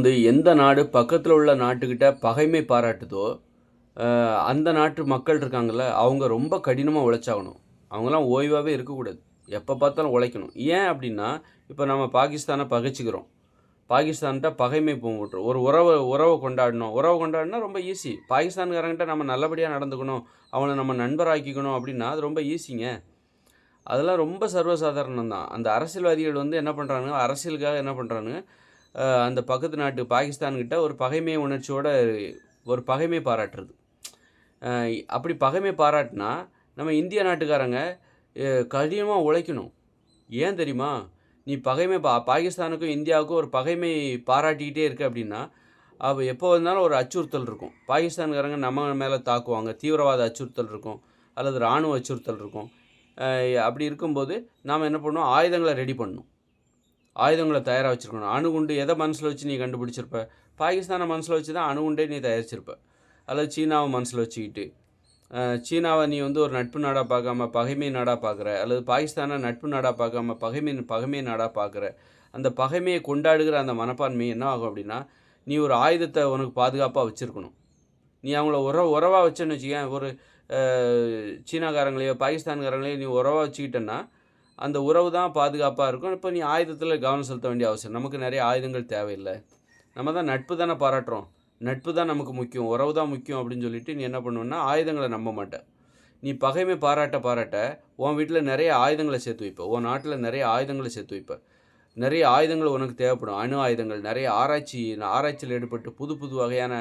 வந்து எந்த நாடு பக்கத்தில் உள்ள நாட்டுக்கிட்ட பகைமை பாராட்டுதோ அந்த நாட்டு மக்கள் இருக்காங்கல்ல அவங்க ரொம்ப கடினமாக உழைச்சாகணும். அவங்களாம் ஓய்வாகவே இருக்கக்கூடாது. எப்போ பார்த்தாலும் உழைக்கணும். ஏன் அப்படின்னா இப்போ நம்ம பாகிஸ்தானை பகைச்சிக்கிறோம். பாகிஸ்தான்கிட்ட பகைமை போட்டுரும் ஒரு உறவை உறவை கொண்டாடணும். உறவை கொண்டாடினா ரொம்ப ஈஸி பாகிஸ்தான்காரங்கிட்ட நம்ம நல்லபடியாக நடந்துக்கணும். அவனை நம்ம நண்பராக்கிக்கணும் அப்படின்னா அது ரொம்ப ஈஸிங்க அதெல்லாம் ரொம்ப சர்வசாதாரணம் தான் அந்த அரசியல்வாதிகள் வந்து என்ன பண்ணுறானுங்க அரசியலுக்காக என்ன பண்ணுறானுங்க அந்த பக்கத்து நாட்டு பாகிஸ்தான்கிட்ட ஒரு பகைமை உணர்ச்சியோட ஒரு பகைமை பாராட்டுறது. அப்படி பகைமை பாராட்டினா நம்ம இந்திய நாட்டுக்காரங்க கடினமாக உழைக்கணும். ஏன் தெரியுமா? நீ பகைமை பா பாகிஸ்தானுக்கும் இந்தியாவுக்கும் ஒரு பகைமை பாராட்டிக்கிட்டே இருக்க அப்படின்னா அப்போ எப்போ வந்தாலும் ஒரு அச்சுறுத்தல் இருக்கும். பாகிஸ்தான்காரங்க நம்ம மேலே தாக்குவாங்க. தீவிரவாத அச்சுறுத்தல் இருக்கும். அல்லது இராணுவ அச்சுறுத்தல் இருக்கும். அப்படி இருக்கும்போது நாம் என்ன பண்ணுவோம் ஆயுதங்களை ரெடி பண்ணணும். ஆயுதங்களை தயாராக வச்சுருக்கணும். அணுகுண்டு எதை மனசில் வச்சு நீ கண்டுபிடிச்சிருப்ப? பாகிஸ்தானை மனசில் வச்சு தான் அணுகுண்டே நீ தயாரிச்சிருப்ப. அல்லது சீனாவை மனசில் வச்சுக்கிட்டு. சீனாவை நீ வந்து ஒரு நட்பு நாடாக பார்க்காம பகைமை நாடாக பார்க்குற. அல்லது பாகிஸ்தானை நட்பு நாடாக பார்க்காம பகைமை பகைமை நாடாக பார்க்குற. அந்த பகைமையை கொண்டாடுகிற அந்த மனப்பான்மை என்ன ஆகும் அப்படின்னா நீ ஒரு ஆயுதத்தை உனக்கு பாதுகாப்பாக வச்சுருக்கணும். நீ அவங்கள உற உறவாக வச்சேன்னு வச்சுக்கேன். ஒரு சீனாக்காரங்களையோ பாகிஸ்தான்காரங்களையோ நீ உறவாக வச்சுக்கிட்டேன்னா அந்த உறவு தான் பாதுகாப்பாக இருக்கும். இப்போ நீ ஆயுதத்தில் கவனம் செலுத்த வேண்டிய அவசியம். நமக்கு நிறைய ஆயுதங்கள் தேவையில்லை. நம்ம தான் நட்பு தானே பாராட்டுறோம். நட்பு தான் நமக்கு முக்கியம். உறவு தான் முக்கியம் அப்படின்னு சொல்லிட்டு நீ என்ன பண்ணுவேன்னா ஆயுதங்களை நம்ப மாட்ட. நீ பகைமை பாராட்ட பாராட்ட உன் வீட்டில் நிறைய ஆயுதங்களை சேர்த்து வைப்ப. உன் நாட்டில் நிறைய ஆயுதங்களை சேர்த்து வைப்ப. நிறைய ஆயுதங்கள் உனக்கு தேவைப்படும். அணு ஆயுதங்கள் நிறைய ஆராய்ச்சி ஆராய்ச்சியில் ஈடுபட்டு புது புது வகையான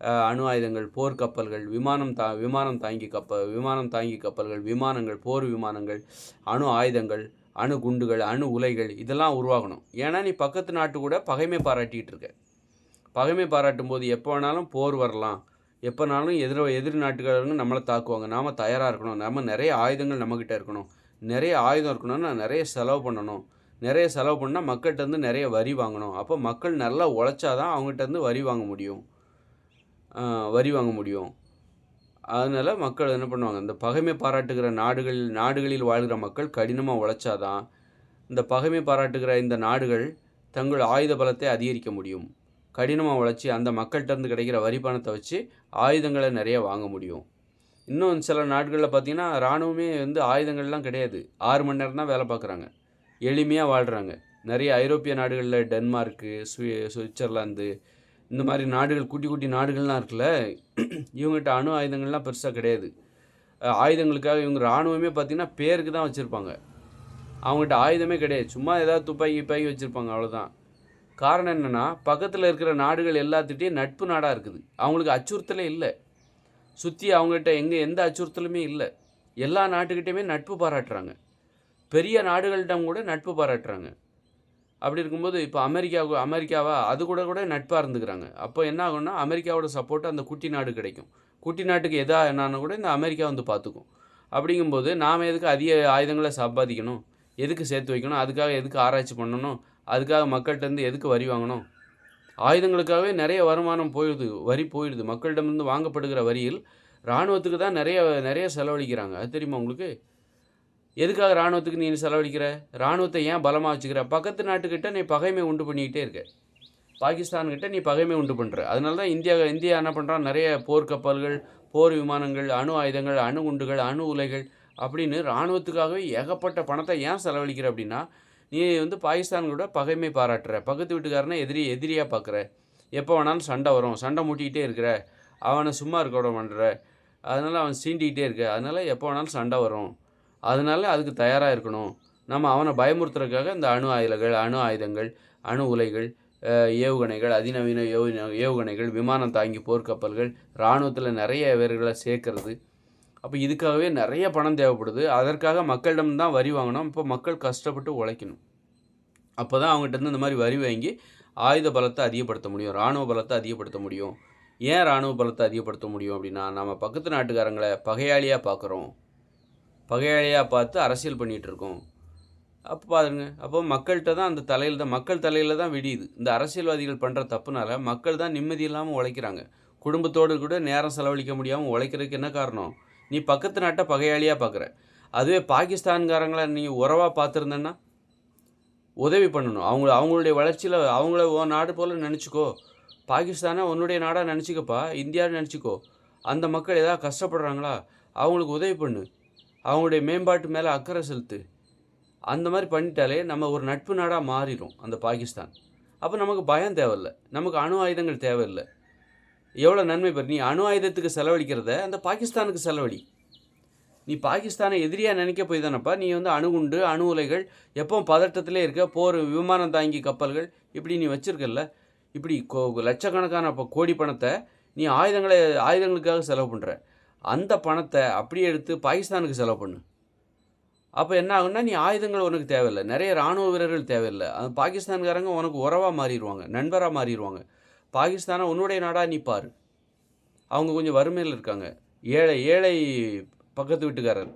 அணு ஆயுதங்கள் போர்க்கப்பல்கள் விமானம் தா விமானம் தாங்கி கப்பல் விமானம் தாங்கி கப்பல்கள் விமானங்கள் போர் விமானங்கள் அணு ஆயுதங்கள் அணு குண்டுகள் அணு உலைகள் இதெல்லாம் உருவாகணும். ஏன்னா நீ பக்கத்து நாட்டு கூட பகைமை பாராட்டிகிட்டு இருக்க. பகைமை பாராட்டும் போது எப்போ வேணாலும் போர் வரலாம். எப்போனாலும் எதிர எதிர் நாட்டுக்காரங்க நம்மளை தாக்குவாங்க. நாம் தயாராக இருக்கணும். நம்ம நிறைய ஆயுதங்கள் நம்மக்கிட்ட இருக்கணும். நிறைய ஆயுதம் இருக்கணும்னா நிறைய செலவு பண்ணணும். நிறைய செலவு பண்ணால் மக்கள்கிட்ட நிறைய வரி வாங்கணும். அப்போ மக்கள் நல்லா உழைச்சாதான் அவங்ககிட்ட இருந்து வரி வாங்க முடியும். வரி வாங்க முடியும். அதனால் மக்கள் என்ன பண்ணுவாங்க இந்த பகைமை பாராட்டுகிற நாடுகள் நாடுகளில் வாழ்கிற மக்கள் கடினமாக உழைச்சாதான் இந்த பகைமை பாராட்டுகிற இந்த நாடுகள் தங்கள் ஆயுத பலத்தை அதிகரிக்க முடியும். கடினமாக உழைச்சி அந்த மக்கள்கிட்டருந்து கிடைக்கிற வரி பணத்தை வச்சு ஆயுதங்களை நிறைய வாங்க முடியும். இன்னும் சில நாடுகளில் பார்த்திங்கன்னா இராணுவமே வந்து ஆயுதங்கள்லாம் கிடையாது. ஆறு மணி நேரம் தான் வேலை பார்க்குறாங்க எளிமையாக வாழ்கிறாங்க நிறைய ஐரோப்பிய நாடுகளில் டென்மார்க்கு சுவி சுவிட்சர்லாந்து இந்த மாதிரி நாடுகள் குட்டி குட்டி நாடுகள்லாம் இருக்குல்ல இவங்ககிட்ட அணு ஆயுதங்கள்லாம் பெருசாக கிடையாது. ஆயுதங்களுக்காக இவங்க இராணுவமே பார்த்திங்கன்னா பேருக்கு தான் வச்சுருப்பாங்க. அவங்ககிட்ட ஆயுதமே கிடையாது. சும்மா ஏதாவது துப்பாக்கி துப்பாக்கி வச்சுருப்பாங்க அவ்வளோதான் காரணம் என்னென்னா பக்கத்தில் இருக்கிற நாடுகள் எல்லாத்துட்டையும் நட்பு நாடாக இருக்குது. அவங்களுக்கு அச்சுறுத்தலே இல்லை. சுற்றி அவங்ககிட்ட எங்கே எந்த அச்சுறுத்தலுமே இல்லை. எல்லா நாட்டுக்கிட்டேயுமே நட்பு பாராட்டுறாங்க. பெரிய நாடுகள்கிட்ட கூட நட்பு பாராட்டுறாங்க. அப்படி இருக்கும்போது இப்போ அமெரிக்காவுக்கு அமெரிக்காவா? அது கூட கூட நட்பாக இருந்துக்கிறாங்க. அப்போ என்ன ஆகும்னா அமெரிக்காவோட சப்போர்ட் அந்த குட்டி நாடு கிடைக்கும். குட்டி நாட்டுக்கு எதா என்னன்னு கூட இந்த அமெரிக்கா வந்து பார்த்துக்கும் அப்படிங்கும்போது நாம் எதுக்கு அதிக ஆயுதங்களை சம்பாதிக்கணும்? எதுக்கு சேர்த்து வைக்கணும்? அதுக்காக எதுக்கு ஆராய்ச்சி பண்ணணும்? அதுக்காக மக்கள்கிட்டருந்து எதுக்கு வரி வாங்கணும்? ஆயுதங்களுக்காகவே நிறைய வருமானம் போயிடுது வரி போயிடுது. மக்கள்கிட்டமிருந்து வாங்கப்படுகிற வரியில் இராணுவத்துக்கு தான் நிறைய நிறைய செலவழிக்கிறாங்க. அது தெரியுமா உங்களுக்கு? எதுக்காக இராணுவத்துக்கு நீ செலவழிக்கிற? இராணுவத்தை ஏன் பலமாக வச்சுக்கிற? பக்கத்து நாட்டுக்கிட்ட நீ பகைமை உண்டு பண்ணிக்கிட்டே இருக்க. பாகிஸ்தான்கிட்ட நீ பகைமை உண்டு பண்ணுற அதனால தான் இந்தியா இந்தியா என்ன பண்ணுறான் நிறைய போர்க்கப்பல்கள் போர் விமானங்கள் அணு ஆயுதங்கள் அணு குண்டுகள் அணு உலைகள் அப்படின்னு இராணுவத்துக்காகவே ஏகப்பட்ட பணத்தை ஏன் செலவழிக்கிற அப்படின்னா நீ வந்து பாகிஸ்தான்களோட பகைமை பாராட்டுற. பக்கத்து வீட்டுக்காரனை எதிரி எதிரியாக பார்க்குற எப்போ வேணாலும் சண்டை வரும். சண்டை மூட்டிக்கிட்டே இருக்கிற. அவனை சும்மா இருக்க விட பண்ணுற அதனால் அவன் சீண்டிக்கிட்டே இருக்க. அதனால் எப்போ வேணாலும் சண்டை வரும். அதனால அதுக்கு தயாராக இருக்கணும். நம்ம அவனை பயமுறுத்துறதுக்காக இந்த அணு ஆயுதங்கள் அணு ஆயுதங்கள் அணு உலைகள் ஏவுகணைகள் அதிநவீன ஏவு ஏவுகணைகள் விமானம் தாங்கி போர்க்கப்பல்கள் இராணுவத்தில் நிறைய வீரர்களை சேர்க்கறது. அப்போ இதுக்காகவே நிறைய பணம் தேவைப்படுது. அதற்காக மக்களிடம் தான் வரி வாங்கணும். இப்போ மக்கள் கஷ்டப்பட்டு உழைக்கணும். அப்போ தான் அவங்ககிட்ட இந்த மாதிரி வரி வாங்கி ஆயுத பலத்தை அதிகப்படுத்த முடியும். இராணுவ பலத்தை அதிகப்படுத்த முடியும். ஏன் இராணுவ பலத்தை அதிகப்படுத்த முடியும் அப்படின்னா நம்ம பக்கத்து நாட்டுக்காரங்களை பகையாளியாக பார்க்குறோம் பகையாளியாக பார்த்து அரசியல் பண்ணிகிட்டு இருக்கோம் அப்போ பாருங்க அப்போ மக்கள்கிட்ட தான் அந்த தலையில் தான் மக்கள் தலையில் தான் விடியுது. இந்த அரசியல்வாதிகள் பண்ணுற தப்புனால மக்கள் தான் நிம்மதி இல்லாமல் உழைக்கிறாங்க. குடும்பத்தோடு கூட நேரம் செலவழிக்க முடியாமல் உழைக்கிறதுக்கு என்ன காரணம்? நீ பக்கத்து நாட்டை பகையாளியாக பார்க்குற. அதுவே பாகிஸ்தான்காரங்களை நீ உறவாக பார்த்துருந்தேன்னா உதவி பண்ணணும். அவங்கள அவங்களுடைய வளர்ச்சியில் அவங்கள உன் நாடு போல் நினச்சிக்கோ. பாகிஸ்தானை உன்னுடைய நாடாக நினச்சிக்கப்பா இந்தியான்னு நினச்சிக்கோ. அந்த மக்கள் ஏதாவது கஷ்டப்படுறாங்களா? அவங்களுக்கு உதவி பண்ணு. அவங்களுடைய மேம்பாட்டு மேலே அக்கறை செலுத்து. அந்த மாதிரி பண்ணிட்டாலே நம்ம ஒரு நட்பு நாடாக மாறிடும் அந்த பாகிஸ்தான். அப்போ நமக்கு பயம் தேவையில்லை. நமக்கு அணு ஆயுதங்கள் தேவையில்லை. எவ்வளோ நன்மை பெறு நீ அணு ஆயுதத்துக்கு செலவழிக்கிறத அந்த பாகிஸ்தானுக்கு செலவழி. நீ பாகிஸ்தானை எதிரியாக நினைக்க போய் தானப்பா நீ வந்து அணுகுண்டு அணு உலைகள் எப்பவும் பதட்டத்திலே இருக்க போர் விமானம் தாங்கி கப்பல்கள் இப்படி நீ வச்சுருக்கல இப்படி கோ லட்சக்கணக்கான இப்போ கோடி பணத்தை நீ ஆயுதங்களை ஆயுதங்களுக்காக செலவு பண்ணுற அந்த பணத்தை அப்படியே எடுத்து பாகிஸ்தானுக்கு செலவு பண்ணு. அப்போ என்ன ஆகுன்னா நீ ஆயுதங்கள் உனக்கு தேவையில்லை. நிறைய இராணுவ வீரர்கள் தேவையில்லை. அந்த பாகிஸ்தான்காரங்க உனக்கு உறவாக மாறிடுவாங்க நண்பராக மாறிடுவாங்க. பாகிஸ்தானை உன்னுடைய நாடாக நீ பாரு. அவங்க கொஞ்சம் வறுமையில் இருக்காங்க. ஏழை ஏழை பக்கத்து வீட்டுக்காரர்.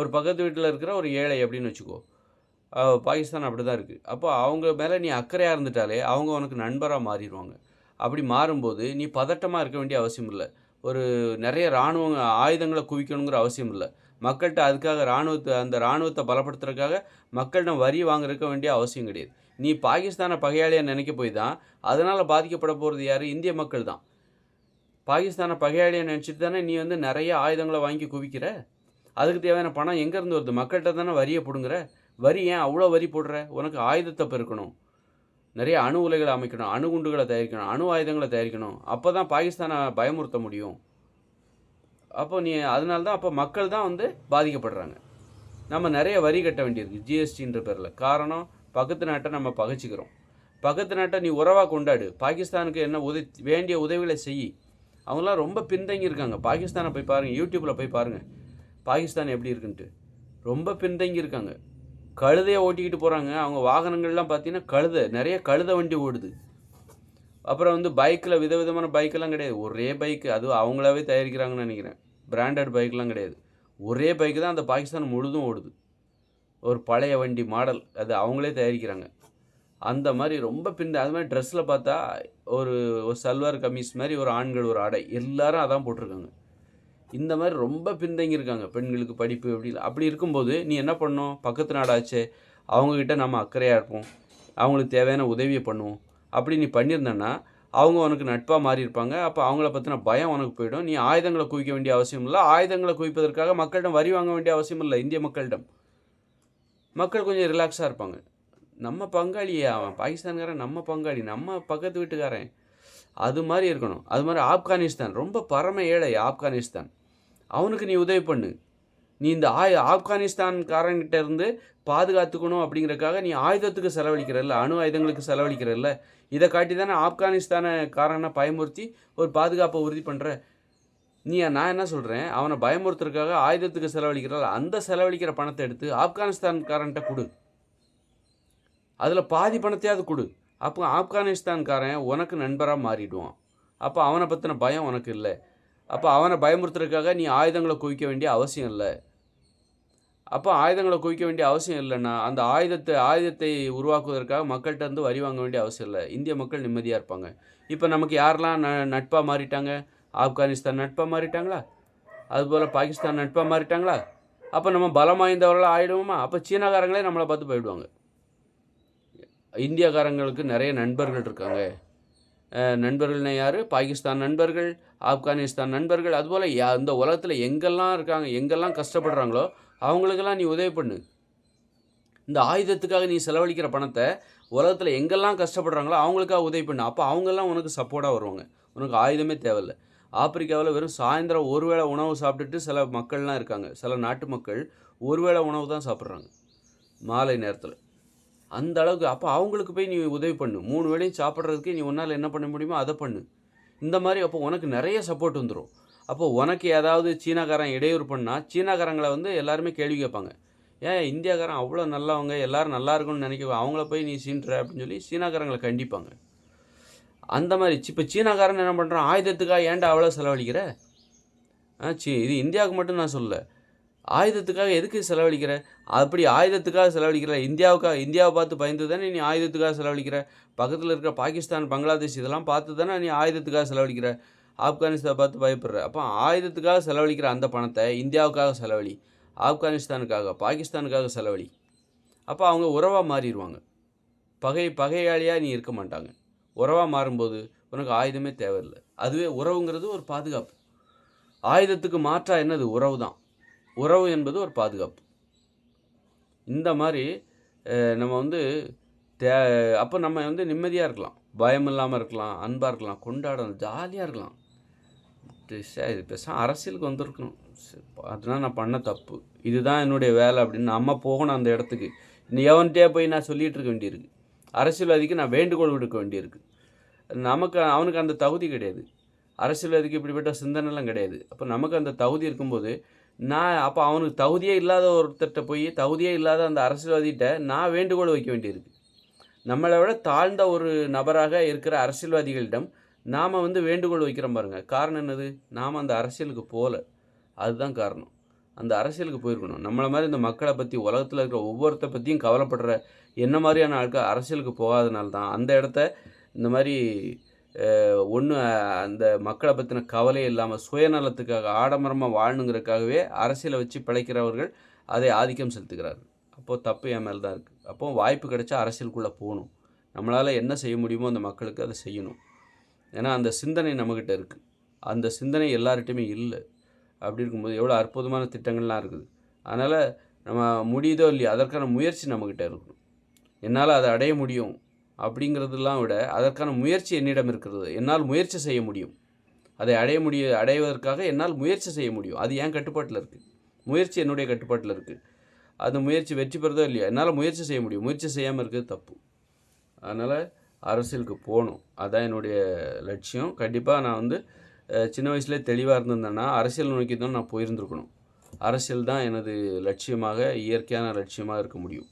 ஒரு பக்கத்து வீட்டில் இருக்கிற ஒரு ஏழை அப்படின்னு வச்சுக்கோ. பாகிஸ்தான் அப்படி தான் இருக்குது அப்போ அவங்க மேலே நீ அக்கறையாக இருந்துட்டாலே அவங்க உனக்கு நண்பராக மாறிடுவாங்க. அப்படி மாறும்போது நீ பதட்டமாக இருக்க வேண்டிய அவசியம் இல்லை. ஒரு நிறைய இராணுவ ஆயுதங்களை குவிக்கணுங்கிற அவசியம் இல்லை. மக்கள்கிட்ட அதுக்காக இராணுவத்தை அந்த இராணுவத்தை பலப்படுத்துறதுக்காக மக்கள்கிட்ட வரி வாங்குறதுக்க வேண்டிய அவசியம் கிடையாது. நீ பாகிஸ்தானை பகையாளியாக நினைக்க போய் தான் அதனால் பாதிக்கப்பட போகிறது யார்? இந்திய மக்கள் தான். பாகிஸ்தானை பகையாளியாக நினச்சிட்டு தானே நீ வந்து நிறைய ஆயுதங்களை வாங்கி குவிக்கிற? அதுக்கு தேவையான பணம் எங்கேருந்து வருது? மக்கள்கிட்ட தானே வரியை பிடுங்குற? வரி ஏன் அவ்வளோ வரி போடுற? உனக்கு ஆயுதத்தை பெருக்கணும். நிறைய அணு உலைகளை அமைக்கணும் அணுகுண்டுகளை தயாரிக்கணும் அணு ஆயுதங்களை தயாரிக்கணும். அப்போ தான் பாகிஸ்தானை பயமுறுத்த முடியும். அப்போ நீ அதனால தான் அப்போ மக்கள் தான் வந்து பாதிக்கப்படுறாங்க. நம்ம நிறைய வரி கட்ட வேண்டியிருக்கு ஜிஎஸ்டின்ற பேரில். காரணம் பக்கத்து நாட்டை நம்ம பகைச்சிக்கிறோம். பக்கத்து நாட்டை நீ உறவாக கொண்டாடு. பாகிஸ்தானுக்கு என்ன உதவி வேண்டிய உதவிகளை செய். அவங்களாம் ரொம்ப பின்தங்கி இருக்காங்க. பாகிஸ்தானை போய் பாருங்கள் யூடியூப்பில் போய் பாருங்கள் பாகிஸ்தான் எப்படி இருக்குன்ட்டு. ரொம்ப பின்தங்கி இருக்காங்க. கழுதையை ஓட்டிக்கிட்டு போகிறாங்க அவங்க வாகனங்கள்லாம் பார்த்தீங்கன்னா கழுதை நிறைய கழுதை வண்டி ஓடுது. அப்புறம் வந்து பைக்கில் விதவிதமான பைக்கெல்லாம் கிடையாது. ஒரே பைக்கு அதுவும் அவங்களாவே தயாரிக்கிறாங்கன்னு நினைக்கிறேன். பிராண்டட் பைக்லாம் கிடையாது. ஒரே பைக்கு தான் அந்த பாகிஸ்தான் முழுதும் ஓடுது. ஒரு பழைய வண்டி மாடல் அது அவங்களே தயாரிக்கிறாங்க. அந்த மாதிரி ரொம்ப பின் அது மாதிரி ட்ரெஸ்ஸில் பார்த்தா ஒரு ஒரு சல்வார் கமீஸ் மாதிரி ஒரு ஆண்கள் ஒரு ஆடை எல்லாரும் அதான் போட்டிருக்காங்க. இந்த மாதிரி ரொம்ப பின்தங்கியிருக்காங்க பெண்களுக்கு படிப்பு அப்படி அப்படி இருக்கும்போது நீ என்ன பண்ணோம்? பக்கத்து நாடாச்சே அவங்கக்கிட்ட நம்ம அக்கறையாக இருப்போம். அவங்களுக்கு தேவையான உதவியை பண்ணுவோம். அப்படி நீ பண்ணியிருந்தேன்னா அவங்க உனக்கு நட்பாக மாறி இருப்பாங்க அப்போ அவங்கள பற்றின பயம் உனக்கு போயிடும். நீ ஆயுதங்களை குவிக்க வேண்டிய அவசியம் இல்லை. ஆயுதங்களை குவிப்பதற்காக மக்களிடம் வரி வாங்க வேண்டிய அவசியம் இல்லை. இந்திய மக்களிடம். மக்கள் கொஞ்சம் ரிலாக்ஸாக இருப்பாங்க. நம்ம பங்காளியே அவன் பாகிஸ்தான்காரன் நம்ம பங்காளி நம்ம பக்கத்து வீட்டுக்காரன். அது மாதிரி இருக்கணும். அது மாதிரி ஆப்கானிஸ்தான். ரொம்ப பரம ஏழை ஆப்கானிஸ்தான். அவனுக்கு நீ உதவி பண்ணு. நீ இந்த ஆய் ஆப்கானிஸ்தான்காரன்கிட்ட இருந்து பாதுகாத்துக்கணும் அப்படிங்கிறக்காக நீ ஆயுதத்துக்கு செலவழிக்கிறல்ல அணு ஆயுதங்களுக்கு செலவழிக்கிறல்ல. இதை காட்டி தானே ஆப்கானிஸ்தானக்காரனை பயமுறுத்தி ஒரு பாதுகாப்பை உறுதி பண்ணுற நீ நான் என்ன சொல்கிறேன் அவனை பயமுறுத்துறதுக்காக ஆயுதத்துக்கு செலவழிக்கிறல்ல அந்த செலவழிக்கிற பணத்தை எடுத்து ஆப்கானிஸ்தான்காரன்ட்ட கொடு. அதில் பாதி பணத்தையாவது கொடு. அப்போ ஆப்கானிஸ்தான்காரன் உனக்கு நண்பராக மாறிடுவான். அப்போ அவனை பற்றின பயம் உனக்கு இல்லை. அப்போ அவனை பயமுறுத்துறதுக்காக நீ ஆயுதங்களை குவிக்க வேண்டிய அவசியம் இல்லை. அப்போ ஆயுதங்களை குவிக்க வேண்டிய அவசியம் இல்லைன்னா அந்த ஆயுதத்தை ஆயுதத்தை உருவாக்குவதற்காக மக்கள்கிட்ட இருந்து வரி வாங்க வேண்டிய அவசியம் இல்லை. இந்திய மக்கள் நிம்மதியாக இருப்பாங்க. இப்போ நமக்கு யாரெல்லாம் ந நட்பாக மாறிட்டாங்க? ஆப்கானிஸ்தான் நட்பாக மாறிட்டாங்களா? அதுபோல் பாகிஸ்தான் நட்பாக மாறிட்டாங்களா? அப்போ நம்ம பலம் வாய்ந்தவர்களாக ஆகிடுவோமா அப்போ சீனாக்காரங்களே நம்மளை பார்த்து போயிடுவாங்க. இந்தியாக்காரங்களுக்கு நிறைய நண்பர்கள் இருக்காங்க. நண்பர்கள்னா யார்? பாகிஸ்தான் நண்பர்கள் ஆப்கானிஸ்தான் நண்பர்கள் அதுபோல் யா இந்த உலகத்தில் எங்கெல்லாம் இருக்காங்க எங்கெல்லாம் கஷ்டப்படுறாங்களோ அவங்களுக்கெல்லாம் நீ உதவி பண்ணு. இந்த ஆயுதத்துக்காக நீ செலவழிக்கிற பணத்தை உலகத்தில் எங்கெல்லாம் கஷ்டப்படுறாங்களோ அவங்களுக்காக உதவி பண்ணு. அப்போ அவங்கெல்லாம் உனக்கு சப்போர்ட்டாக வருவாங்க. உனக்கு ஆயுதமே தேவையில்லை. ஆப்பிரிக்காவில் வெறும் சாயந்தரம் ஒருவேளை உணவு சாப்பிட்டுட்டு சில மக்கள்லாம் இருக்காங்க. சில நாட்டு மக்கள் ஒருவேளை உணவு தான் சாப்பிட்றாங்க. மாலை நேரத்தில். அந்த அளவுக்கு அப்போ அவங்களுக்கு போய் நீ உதவி பண்ணு. மூணு வேளையும் சாப்பிட்றதுக்கு நீ உன்னால் என்ன பண்ண முடியுமோ அதை பண்ணு. இந்த மாதிரி அப்போ உனக்கு நிறைய சப்போர்ட் வந்துடும் அப்போ உனக்கு ஏதாவது சீனாக்காரன் இடையூறு பண்ணால் சீனாக்காரங்களை வந்து எல்லாருமே கேள்வி கேட்பாங்க. ஏன் இந்தியாக்காரன் அவ்வளோ நல்லவங்க எல்லோரும் நல்லா இருக்கும்னு நினைக்க அவங்கள போய் நீ சீன்ற அப்படின்னு சொல்லி சீனாக்காரங்களை கண்டிப்பாங்க. அந்த மாதிரி இப்போ சீனாக்காரன் என்ன பண்ணுறான் ஆயுதத்துக்காக ஏன்டா அவ்வளோ செலவழிக்கிற? ஆ சி இது இந்தியாவுக்கு மட்டும் நான் சொல்லலை. ஆயுதத்துக்காக எதுக்கு செலவழிக்கிற? அப்படி ஆயுதத்துக்காக செலவழிக்கிற இந்தியாவுக்காக இந்தியாவை பார்த்து பயந்து தானே நீ ஆயுதத்துக்காக செலவழிக்கிற? பக்கத்தில் இருக்கிற பாகிஸ்தான் பங்களாதேஷ் இதெல்லாம் பார்த்து தானே நீ ஆயுதத்துக்காக செலவழிக்கிற? ஆப்கானிஸ்தான் பார்த்து பயப்படுற. அப்போ ஆயுதத்துக்காக செலவழிக்கிற அந்த பணத்தை இந்தியாவுக்காக செலவழி ஆப்கானிஸ்தானுக்காக பாகிஸ்தானுக்காக செலவழி. அப்போ அவங்க உறவாக மாறிடுவாங்க பகை பகையாளியாக நீ இருக்க மாட்டாங்க. உறவாக மாறும்போது உனக்கு ஆயுதமே தேவையில்லை. அதுவே உறவுங்கிறது ஒரு பாதுகாப்பு. ஆயுதத்துக்கு மாற்றா என்னது? உறவு தான் உறவு என்பது ஒரு பாதுகாப்பு. இந்த மாதிரி நம்ம வந்து தே அப்போ நம்ம வந்து நிம்மதியாக இருக்கலாம். பயம் இல்லாமல் இருக்கலாம் அன்பாக இருக்கலாம் கொண்டாடணும் ஜாலியாக இருக்கலாம். இது பேசாம அரசியலுக்கு வந்திருக்கணும். அதெல்லாம் நான் பண்ண தப்பு. இதுதான் என்னுடைய வேலை அப்படின்னு நம்ம போகணும் அந்த இடத்துக்கு. இன்னும் எவன்கிட்டயே போய் நான் சொல்லிகிட்டு இருக்க வேண்டியிருக்கு. அரசியல்வாதிக்கு நான் வேண்டுகோள் விடுக்க வேண்டியிருக்கு. நமக்கு அவனுக்கு அந்த தகுதி கிடையாது. அரசியல்வாதிக்கு இப்படிப்பட்ட சிந்தனைலாம் கிடையாது. அப்போ நமக்கு அந்த தகுதி இருக்கும்போது நான் அப்போ அவனுக்கு தகுதியே இல்லாத ஒருத்தர்கிட்ட போய் தகுதியே இல்லாத அந்த அரசியல்வாதிகிட்ட நான் வேண்டுகோள் வைக்க வேண்டியிருக்கு. நம்மளை விட தாழ்ந்த ஒரு நபராக இருக்கிற அரசியல்வாதிகளிடம் நாம் வந்து வேண்டுகோள் வைக்கிறோம் பாருங்கள் காரணம் என்னது? நாம் அந்த அரசியலுக்கு போகல அதுதான் காரணம். அந்த அரசியலுக்கு போயிருக்கணும். நம்மளை மாதிரி இந்த மக்களை பற்றி உலகத்தில் இருக்கிற ஒவ்வொருத்த பற்றியும் கவலைப்படுற என்ன மாதிரியான ஆட்கள் அரசியலுக்கு போகாதனால தான் அந்த இடத்த இந்த மாதிரி ஒன்று அந்த மக்களை பற்றின கவலை இல்லாமல் சுயநலத்துக்காக ஆடம்பரமாக வாழணுங்கிறதுக்காகவே அரசியலை வச்சு பிழைக்கிறவர்கள் அதை ஆதிக்கம் செலுத்துகிறார்கள். அப்போது தப்பு என் மேலே தான் இருக்குது அப்போ வாய்ப்பு கிடைச்சா அரசியலுக்குள்ளே போகணும். நம்மளால் என்ன செய்ய முடியுமோ அந்த மக்களுக்கு அதை செய்யணும். ஏன்னா அந்த சிந்தனை நம்மக்கிட்ட இருக்குது அந்த சிந்தனை எல்லார்கிட்டையுமே இல்லை. அப்படி இருக்கும்போது எவ்வளோ அற்புதமான திட்டங்கள்லாம் இருக்குது. அதனால் நம்ம முடியுதோ இல்லையோ அதற்கான முயற்சி நம்மக்கிட்ட இருக்கணும். என்னால் அதை அடைய முடியும். அப்படிங்கிறதெல்லாம் விட அதற்கான முயற்சி என்னிடம் இருக்கிறது. என்னால் முயற்சி செய்ய முடியும். அதை அடைய முடிய அடைவதற்காக என்னால் முயற்சி செய்ய முடியும். அது என் கட்டுப்பாட்டில் இருக்குது முயற்சி என்னுடைய கட்டுப்பாட்டில் இருக்குது அந்த முயற்சி வெற்றி பெறதோ இல்லையா என்னால் முயற்சி செய்ய முடியும். முயற்சி செய்யாமல் இருக்கிறது தப்பு. அதனால் அரசியலுக்கு போகணும். அதான் என்னுடைய லட்சியம். கண்டிப்பாக நான் வந்து சின்ன வயசுலேயே தெளிவாக இருந்திருந்தேன்னா அரசியல் நோக்கி தான் நான் போயிருந்துருக்கணும். அரசியல் தான் எனது லட்சியமாக இயற்கையான லட்சியமாக இருக்க முடியும்.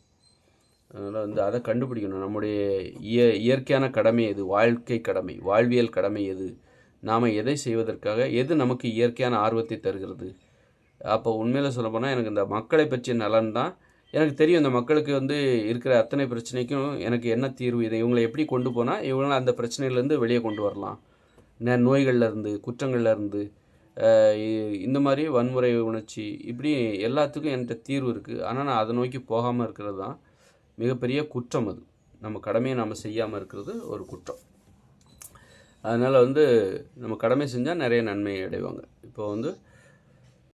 அதனால் வந்து அதை கண்டுபிடிக்கணும். நம்முடைய இய இயற்கையான கடமை எது? வாழ்க்கை கடமை வாழ்வியல் கடமை எது? நாம் எதை செய்வதற்காக எது நமக்கு இயற்கையான ஆர்வத்தை தருகிறது? அப்போ உண்மையில் சொல்லப்போனால் எனக்கு இந்த மக்களை பற்றிய நலன் தான். எனக்கு தெரியும் இந்த மக்களுக்கு வந்து இருக்கிற அத்தனை பிரச்சனைக்கும் எனக்கு என்ன தீர்வு? இதை இவங்களை எப்படி கொண்டு போனால் இவங்களை அந்த பிரச்சனையிலேருந்து வெளியே கொண்டு வரலாம். நோய்கள்லேருந்து நோய்கள்ல இருந்து இந்த மாதிரி வன்முறை உணர்ச்சி இப்படி எல்லாத்துக்கும் என்கிட்ட தீர்வு இருக்குது ஆனால் நான் அதை நோக்கி போகாமல் இருக்கிறது தான். மிகப்பெரிய குற்றம் அது. நம்ம கடமையை நாம் செய்யாமல் இருக்கிறது ஒரு குற்றம். அதனால் வந்து நம்ம கடமை செஞ்சால் நிறைய நன்மை அடைவாங்க. இப்போ வந்து